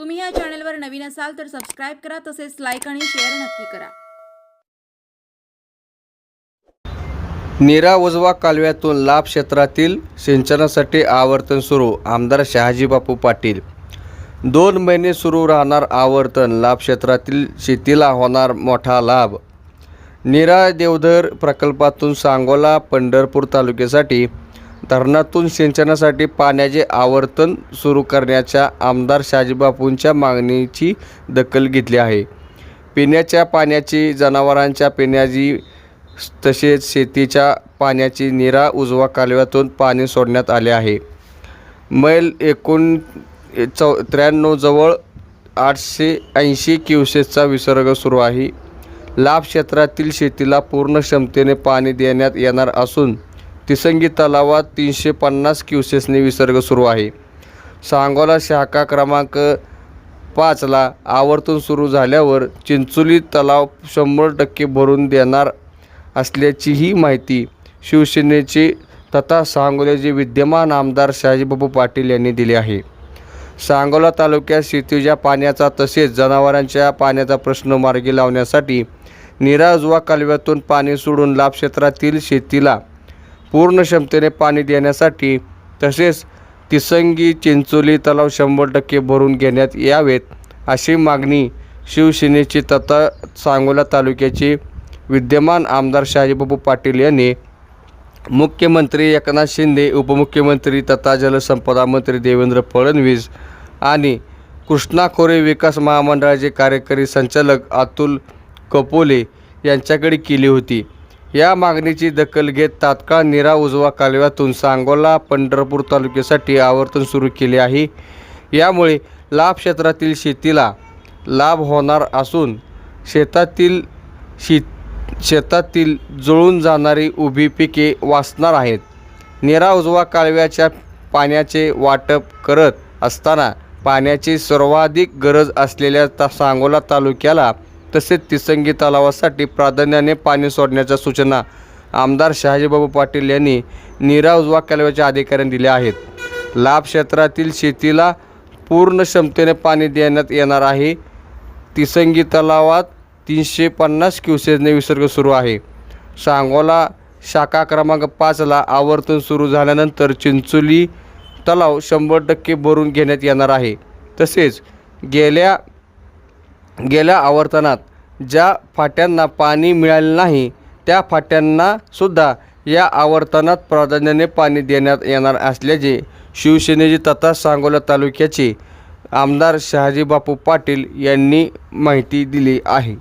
तुम्ही या चॅनलवर नवीन असाल तर सबस्क्राईब करा तसेच लाईक आणि शेअर नक्की करा. नीरा उजवा कालव्यातून लाभ क्षेत्रातील सिंचनासाठी आवर्तन सुरू आमदार शहाजीबापू पाटील. दोन महिने सुरू राहणार आवर्तन लाभ क्षेत्रातील शेतीला होणार मोठा लाभ. नीरा देवधर प्रकल्पातून सांगोला पंढरपूर तालुक्यासाठी धरणातून सिंचनासाठी पाण्याचे आवर्तन सुरू करण्याच्या आमदार शाजीबापूंच्या मागणीची दखल घेतली आहे. पिण्याच्या पाण्याची जनावरांच्या पिण्याची तसेच शेतीच्या पाण्याची निरा उजवा कालव्यातून पाणी सोडण्यात आले आहे. मैल एकूण चौ त्र्याण्णवजवळ आठशे ऐंशी क्युसेसचा विसर्ग सुरू आहे. लाभ क्षेत्रातील शेतीला पूर्ण क्षमतेने पाणी देण्यात येणार असून तिसंगी तलावात तीनशे पन्नास क्युसेसने विसर्ग सुरू आहे. सांगोला शाखा क्रमांक पाचला आवर्तन सुरू झाल्यावर चिंचोली तलाव शंभर टक्के भरून देणार असल्याचीही माहिती शिवसेनेचे तथा सांगोल्याचे विद्यमान आमदार शहाजीबाबू पाटील यांनी दिली आहे. सांगोला तालुक्यात शेतीच्या पाण्याचा तसेच जनावरांच्या पाण्याचा प्रश्न मार्गी लावण्यासाठी निराजुवा कालव्यातून पाणी सोडून लाभक्षेत्रातील शेतीला पूर्ण क्षमतेने पाणी देण्यासाठी तसेच तिसंगी चिंचोली तलाव शंभर टक्के भरून घेण्यात यावेत अशी मागणी शिवसेनेची तथा सांगोला तालुक्याचे विद्यमान आमदार शहाजीबाबू पाटील यांनी मुख्यमंत्री एकनाथ शिंदे उपमुख्यमंत्री तथा जलसंपदा मंत्री देवेंद्र फडणवीस आणि कृष्णा खोरे विकास महामंडळाचे कार्यकारी संचालक अतुल कपोले यांच्याकडे केली होती. या मागणीची दखल घेत तात्काळ निरा उजवा कालव्यातून सांगोला पंढरपूर तालुक्यासाठी आवर्तन सुरू केले आहे. यामुळे लाभ क्षेत्रातील शेतीला लाभ होणार असून शेतातील शेत शेतातील जळून जाणारी उभी पिके वाचणार आहेत. निरा उजवा कालव्याच्या पाण्याचे वाटप करत असताना पाण्याची सर्वाधिक गरज असलेल्या ता सांगोला तालुक्याला तसेच तिसंगी तलावासाठी प्राधान्याने पाणी सोडण्याच्या सूचना आमदार शहाजीबाबू पाटील यांनी नीरा उजवा कालव्याच्या अधिकाऱ्यांनी दिल्या आहेत. लाभ क्षेत्रातील शेतीला पूर्ण क्षमतेने पाणी देण्यात येणार आहे. तिसंगी तलावात तीनशे पन्नास क्युसेजने विसर्ग सुरू आहे. सांगोला शाखा क्रमांक पाचला आवर्तन सुरू झाल्यानंतर चिंचोली तलाव शंभर टक्के भरून घेण्यात येणार आहे. तसेच गेल्या गेल्या आवर्तनात ज्या फाट्यांना पाणी मिळाले नाही त्या फाट्यांना सुद्धा या आवर्तनात प्राधान्याने पाणी देण्यात येणार असल्याचे शिवसेनेचे तथा सांगोला तालुक्याचे आमदार शहाजीबापू पाटील यांनी माहिती दिली आहे.